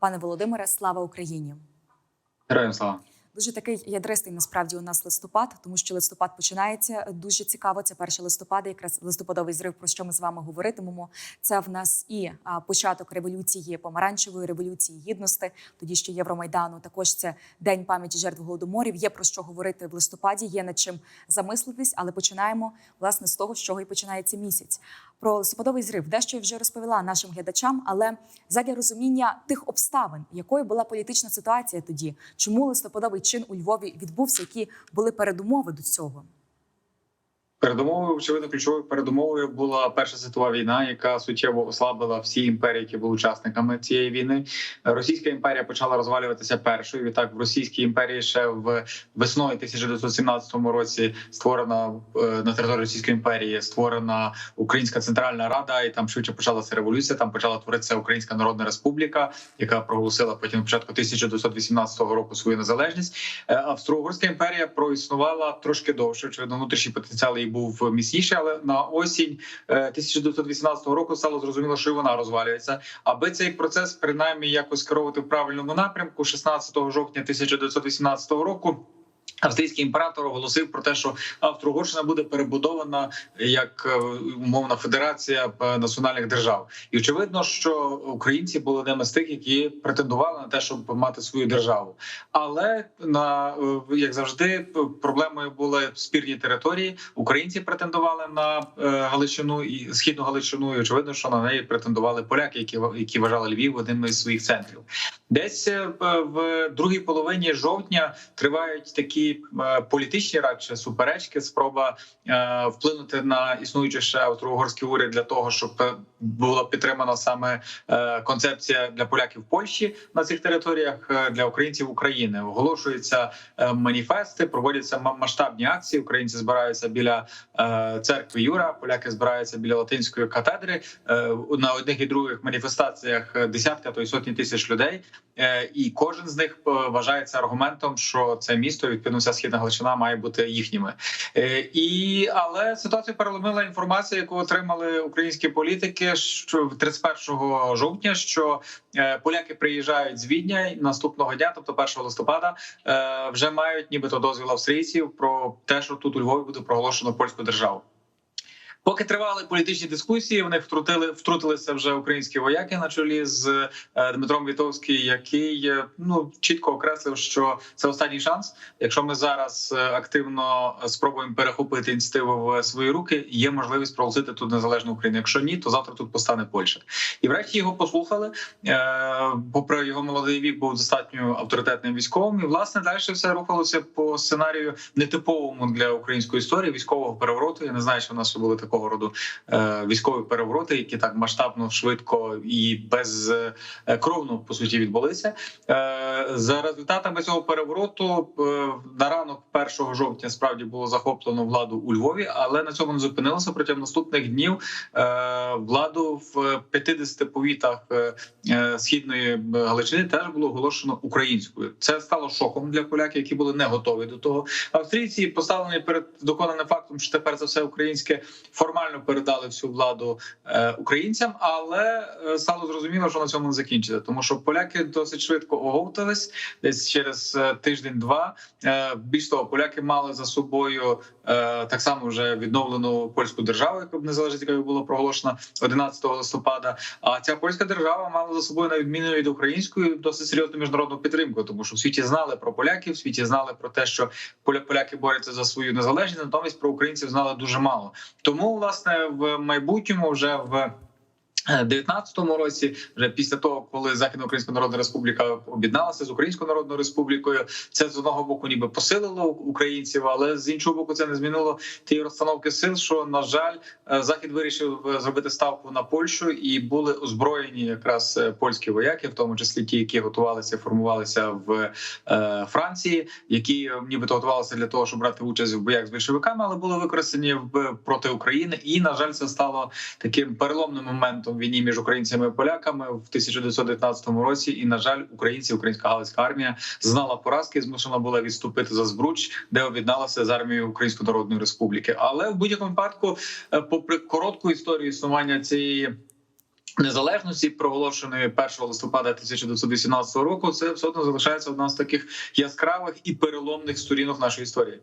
Пане Володимире, слава Україні! Героям слава. Дуже такий ядристий насправді у нас листопад, тому що листопад починається дуже цікаво. Це 1 листопада, якраз листопадовий зрив, про що ми з вами говоритимемо. Це в нас і початок революції помаранчевої революції гідності, тоді ще Євромайдану. Також це день пам'яті жертв голодоморів. Є про що говорити в листопаді, є над чим замислитись, але починаємо власне з того, з чого і починається місяць. Про листопадовий зрив дещо вже розповіла нашим глядачам, але задля розуміння тих обставин, якою була політична ситуація тоді, чому листопадовий чин у Львові відбувся, які були передумови до цього. Передумовою, очевидно, ключовою передумовою була Перша світова війна, яка суттєво ослабила всі імперії, які були учасниками цієї війни. Російська імперія почала розвалюватися першою. Відтак, в Російській імперії ще в весною 1917 році створена е, на території Російської імперії створена Українська Центральна Рада, і там швидше почалася революція. Там почала творитися Українська Народна Республіка, яка проголосила потім на початку 1918 року свою незалежність. Е, Австро-Угорська імперія проіснувала трошки довше. Очевидно, внутрішній потенціал її був міцніший, але на осінь е, 1918 року стало зрозуміло, що і вона розвалюється. Аби цей процес принаймні якось керувати в правильному напрямку, 16 жовтня 1918 року. Австрійський імператор оголосив про те, що Австро-Угорщина буде перебудована як е, умовна федерація е, національних держав, і очевидно, що українці були одними з тих, які претендували на те, щоб мати свою державу. Але на е, як завжди, проблемою були спірні території. Українці претендували на Галичину і східну Галичину. І очевидно, що на неї претендували поляки, які які вважали Львів одним із своїх центрів. Десь в другій половині жовтня тривають такі політичні радше суперечки, спроба е, вплинути на існуючий ще австро-угорський уряд для того, щоб була підтримана саме е, концепція для поляків Польщі на цих територіях е, для українців України. Оголошуються е, маніфести, проводяться масштабні акції. Українці збираються біля е, церкви Юра, поляки збираються біля латинської катедри. Е, на одних і других маніфестаціях десятка то й сотні тисяч людей, е, і кожен з них вважається аргументом, що це місто відповідно вся східна Галичина має бути їхніми. Е, і але ситуацію переломила інформація, яку отримали українські політики, що 31 жовтня, що е, поляки приїжджають з Відня наступного дня, тобто 1 листопада, е, вже мають нібито дозвіл австрійців про те, що тут у Львові буде проголошено польську державу. Поки тривали політичні дискусії, вони втрутили втрутилися вже українські вояки на чолі з е, Дмитром Вітовським, який е, ну чітко окреслив, що це останній шанс. Якщо ми зараз е, активно спробуємо перехопити ініціативу в свої руки, є можливість проголосити тут незалежну Україну. Якщо ні, то завтра тут постане Польща. І врешті його послухали. Попри його молодий вік, був достатньо авторитетним військовим. І власне далі все рухалося по сценарію нетиповому для української історії військового перевороту. Я не знаю, що в нас були такого такого роду е, військові перевороти, які так масштабно, швидко і безкровно по суті відбулися. Е, за результатами цього перевороту е, на ранок 1 жовтня справді було захоплено владу у Львові, але на цьому не зупинилося. Протягом наступних днів владу в 50 повітах східної Галичини теж було оголошено українською. Це стало шоком для поляків, які були не готові до того. Австрійці поставлені перед доконаним фактом, що тепер за все українське формально передали всю владу е, українцям, але е, стало зрозуміло, що на цьому не закінчиться, тому що поляки досить швидко оговтались десь через е, тиждень-два. Більш того, поляки мали за собою так само вже відновлену польську державу, яка б незалежить, яка була проголошена 11 листопада. А ця польська держава мала за собою на відміну від української досить серйозну міжнародну підтримку, тому що в світі знали про поляків, в світі знали про те, що поляки борються за свою незалежність, натомість про українців знали дуже мало. Тому власне в майбутньому вже в 19-му році, вже після того, коли Західноукраїнська Народна Республіка об'єдналася з Українською Народною Республікою, це з одного боку, ніби посилило українців, але з іншого боку, це не змінило тієї розстановки сил. Що на жаль, е, захід вирішив е, зробити ставку на Польщу, і були озброєні якраз е, польські вояки, в тому числі ті, які готувалися, формувалися в Франції, які нібито готувалися для того, щоб брати участь в боях з більшовиками, але були використані в проти України. І на жаль, це стало таким переломним моментом війні між українцями і поляками в 1919 році. І на жаль, українці, українська галицька армія знала поразки, змушена була відступити за збруч, де об'єдналася з армією Української Народної Республіки. Але в будь-якому випадку, е, попри коротку історію існування цієї. Незалежності, проголошеної 1 листопада 1918 року, це все одно залишається одна з таких яскравих і переломних сторінок нашої історії.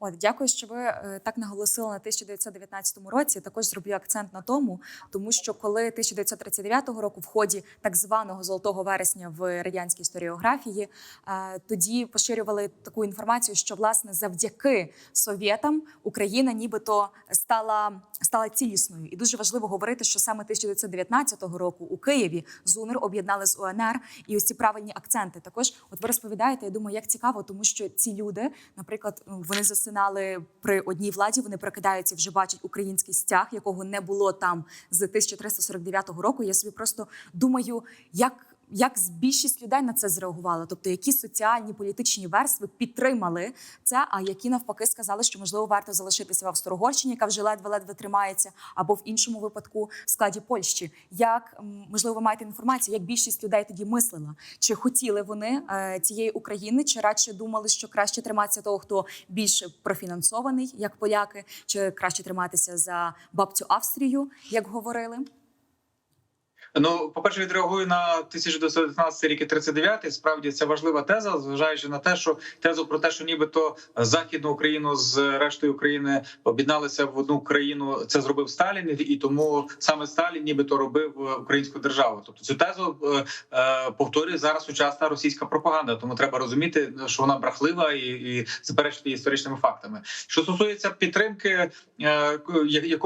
От дякую, що ви е, так наголосили на 1919 році. Також зроблю акцент на тому, тому що коли 1939 року, в ході так званого золотого вересня в радянській історіографії, е, тоді поширювали таку інформацію, що власне завдяки совєтам Україна нібито стала стала цілісною, і дуже важливо говорити, що саме 1919 року у Києві ЗУНР об'єднали з УНР, і ці правильні акценти. Також, от ви розповідаєте, я думаю, як цікаво, тому що ці люди, наприклад, ну, вони засинали при одній владі, вони прокидаються, вже бачать український стяг, якого не було там з 1349 року. Я собі просто думаю, як. Як більшість людей на це зреагувала? Тобто, які соціальні політичні верстви підтримали це, а які навпаки сказали, що можливо варто залишитися в Австро-Угорщині, яка вже ледве-ледве тримається, або в іншому випадку в складі Польщі. Як можливо ви маєте інформацію, як більшість людей тоді мислила? Чи хотіли вони е, цієї України, чи радше думали, що краще триматися того, хто більш профінансований, як поляки, чи краще триматися за бабцю Австрію, як говорили? Ну, по перше, відреагую на 1919 рік і 39 Справді це важлива теза, зважаючи на те, що тезу про те, що нібито західну Україну з рештою України об'єдналися в одну країну. Це зробив Сталін, і тому саме Сталін, нібито робив е, українську державу. Тобто цю тезу е, е, повторює зараз сучасна російська пропаганда. Тому треба розуміти, що вона брехлива і, і заперечити історичними фактами. Що стосується підтримки,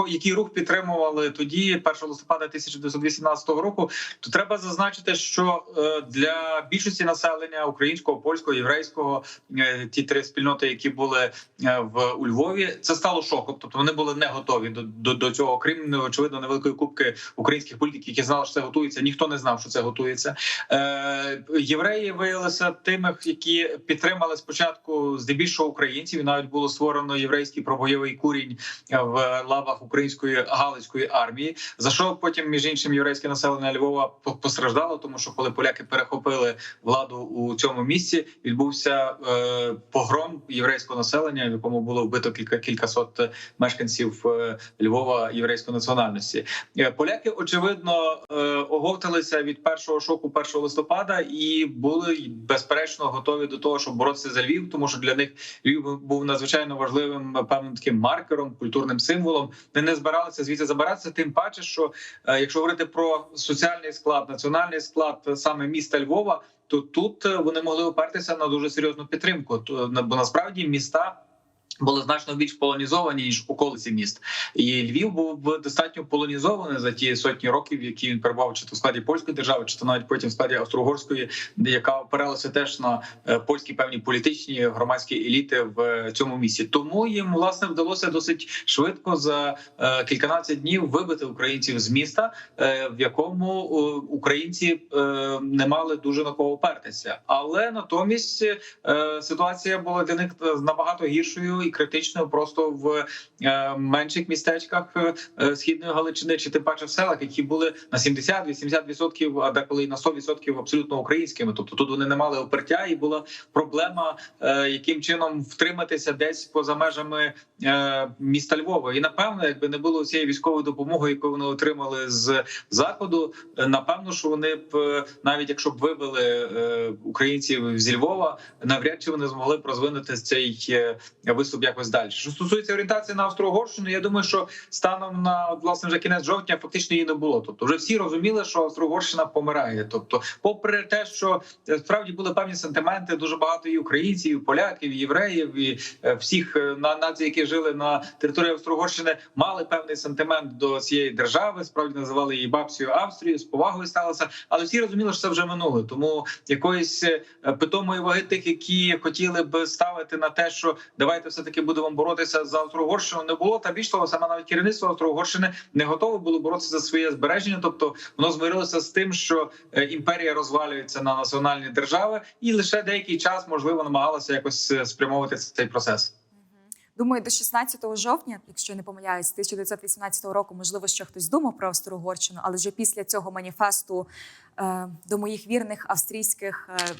який рух підтримували тоді, 1 листопада 1918 року, то треба зазначити, що е, для більшості населення українського, польського, єврейського, е, ті три спільноти, які були е, в у Львові, це стало шоком. Тобто вони були не готові до, до, до цього. Крім ну, очевидно невеликої кубки українських політиків, які знали, що це готується. Ніхто не знав, що це готується. Е, євреї виявилися тими, які підтримали спочатку здебільшого українців. Навіть було створено єврейський пробойовий курінь в лавах української галицької армії. За що потім між іншим єврейське населення Львова постраждало, тому що коли поляки перехопили владу у цьому місці, відбувся е, погром єврейського населення, в якому було вбито кілька кількасот мешканців е, Львова єврейської національності. Е, поляки очевидно е, оговталися від першого шоку 1 листопада і були безперечно готові до того, щоб боротися за Львів, тому що для них Львів був надзвичайно важливим певним таким маркером, культурним символом. Вони не збиралися звідси забиратися. Тим паче, що е, якщо говорити про соціальний склад, національний склад саме міста Львова, то тут е, вони могли опертися на дуже серйозну підтримку. Бо насправді міста. Були значно більш полонізовані ніж околиці міст, і Львів був достатньо полонізований за ті сотні років, які він перебував чи то в складі польської держави, чи то навіть потім в складі австро-угорської, яка опиралася теж на е, польські певні політичні громадські еліти в цьому місці. Тому їм власне вдалося досить швидко за е, кільканадцять днів вибити українців з міста, е, в якому українці не мали дуже на кого опертися. Але натомість ситуація була для них набагато гіршою і критичною просто в е, менших містечках е, східної Галичини, чи тим паче в селах, які були на 70-80%, а деколи і на 100% абсолютно українськими. Тобто тут вони не мали опертя, і була проблема, е, яким чином втриматися десь поза межами е, міста Львова. І напевно, якби не було цієї військової допомоги, яку вони отримали з заходу, е, напевно, що вони б е, навіть якщо б вибили е, українців зі Львова, навряд чи вони змогли б розвинути цей е, виступ якось далі. Що стосується орієнтації на Австро-Угорщину, я думаю, що станом на власне вже кінець жовтня фактично її не було. Тобто, вже всі розуміли, що Австро-Угорщина помирає. Тобто, попри те, що е, справді були певні сентименти, дуже багато і українців, і поляків, і євреїв, і е, всіх е, на націй, які жили на території Австро-Угорщини, мали певний сентимент до цієї держави. Справді називали її бабцею Австрії, з повагою сталося, але всі розуміли, що це вже минуле. Тому якоїсь питомої ваги тих, які хотіли б ставити на те, що давайте все таки будемо боротися за Австро-Угорщину, не було. Та більш того, саме навіть керівництво Австро-Угорщини не готове було боротися за своє збереження. Тобто воно змирилося з тим, що е, імперія розвалюється на національні держави, і лише деякий час можливо намагалася якось е, спрямовувати цей процес. Думаю, до 16 жовтня, якщо не помиляюсь, 1918 року, можливо, ще хтось думав про Австро-Угорщину, але вже після цього маніфесту е, до моїх вірних австрійських е,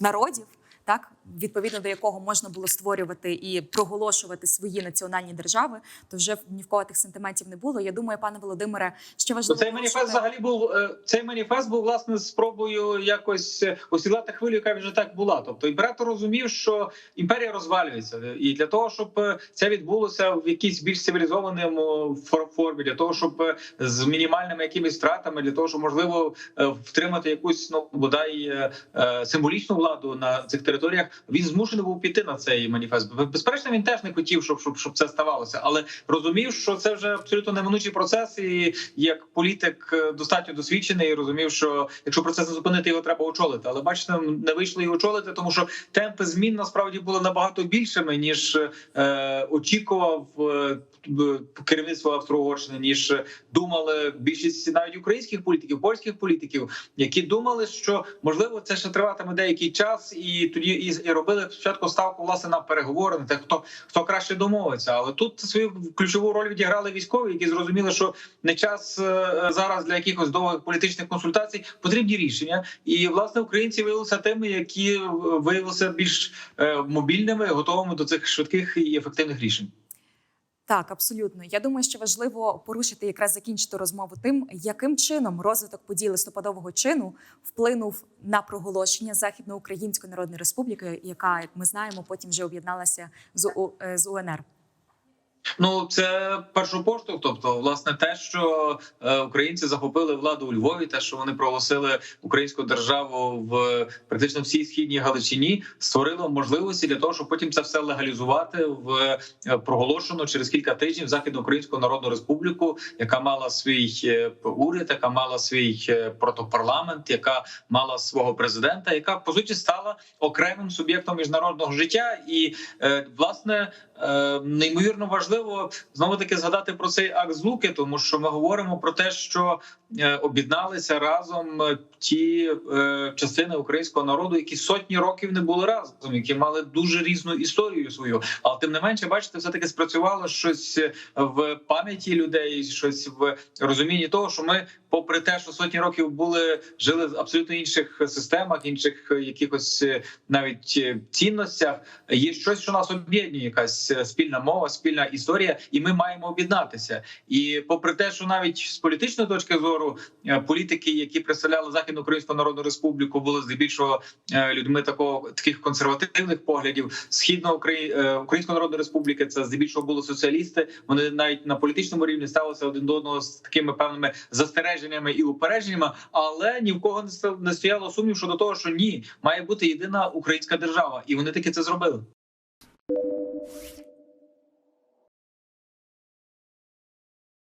народів, так відповідно до якого можна було створювати і проголошувати свої національні держави, то вже ні в кого тих сентиментів не було. Я думаю, пане Володимире, що важливо цей маніфест порушити- взагалі був е, цей маніфест був власне спробою якось е, осілати хвилю, яка вже так була. Тобто імператор розумів, що імперія розвалюється, і для того, щоб е, це відбулося в якійсь більш цивілізованому фор- формі, для того, щоб з мінімальними якимись втратами, для того, щоб можливо втримати якусь ну бодай символічну владу на цих територіях, він змушений був піти на цей маніфест. Безперечно, він теж не хотів, щоб щоб, щоб це ставалося, але розумів, що це вже абсолютно неминучий процес, і як політик е, достатньо досвідчений, розумів, що якщо процес не зупинити, його треба очолити. Але бачите, не вийшло його очолити, тому що темпи змін насправді були набагато більшими ніж е, очікував. е, Керівництво Австро-Угорщини, ніж думали більшість навіть українських політиків, польських політиків, які думали, що можливо це ще триватиме деякий час, і тоді і, і робили спочатку ставку власне на переговори, на те, хто хто краще домовиться. Але тут свою ключову роль відіграли військові, які зрозуміли, що не час е, зараз для якихось довгих політичних консультацій потрібні рішення. І власне українці виявилися тими, які е, виявилися більш е, мобільними, готовими до цих швидких і ефективних рішень. Так, абсолютно. Я думаю, що важливо порушити якраз закінчити розмову тим, яким чином розвиток подій листопадового чину вплинув на проголошення Західноукраїнської Народної Республіки, яка, як ми знаємо, потім вже об'єдналася з, е, УНР. Ну, це першопоштовх, тобто, власне, те, що е, українці захопили владу у Львові, те, що вони проголосили українську державу в практично всій східній Галичині, створило можливості для того, щоб потім це все легалізувати в е, проголошену через кілька тижнів Західноукраїнську Народну Республіку, яка мала свій е, уряд, яка мала свій протопарламент, яка мала свого президента, яка по суті стала окремим суб'єктом міжнародного життя, і власне неймовірно важливо знову таки згадати про цей акт злуки, тому що ми говоримо про те, що е, об'єдналися разом е, ті е, частини українського народу, які сотні років не були разом, які мали дуже різну історію свою. Але тим не менше, бачите, все таки спрацювало щось в пам'яті людей, щось в розумінні того, що ми, попри те, що сотні років були жили в абсолютно інших системах, інших якихось навіть цінностях, є щось, що нас об'єднує, якась спільна мова, спільна історія, і ми маємо об'єднатися. І попри те, що навіть з політичної точки зору е, політики, які представляли Західноукраїнську Народну Республіку, були здебільшого е, людьми такого таких консервативних поглядів. Східно Української Народної Республіки це здебільшого були соціалісти. Вони навіть на політичному рівні ставилися один до одного з такими певними застереженнями і упередженнями, але ні в кого не стояло сумнів щодо того, що ні, має бути єдина українська держава, і вони таки це зробили.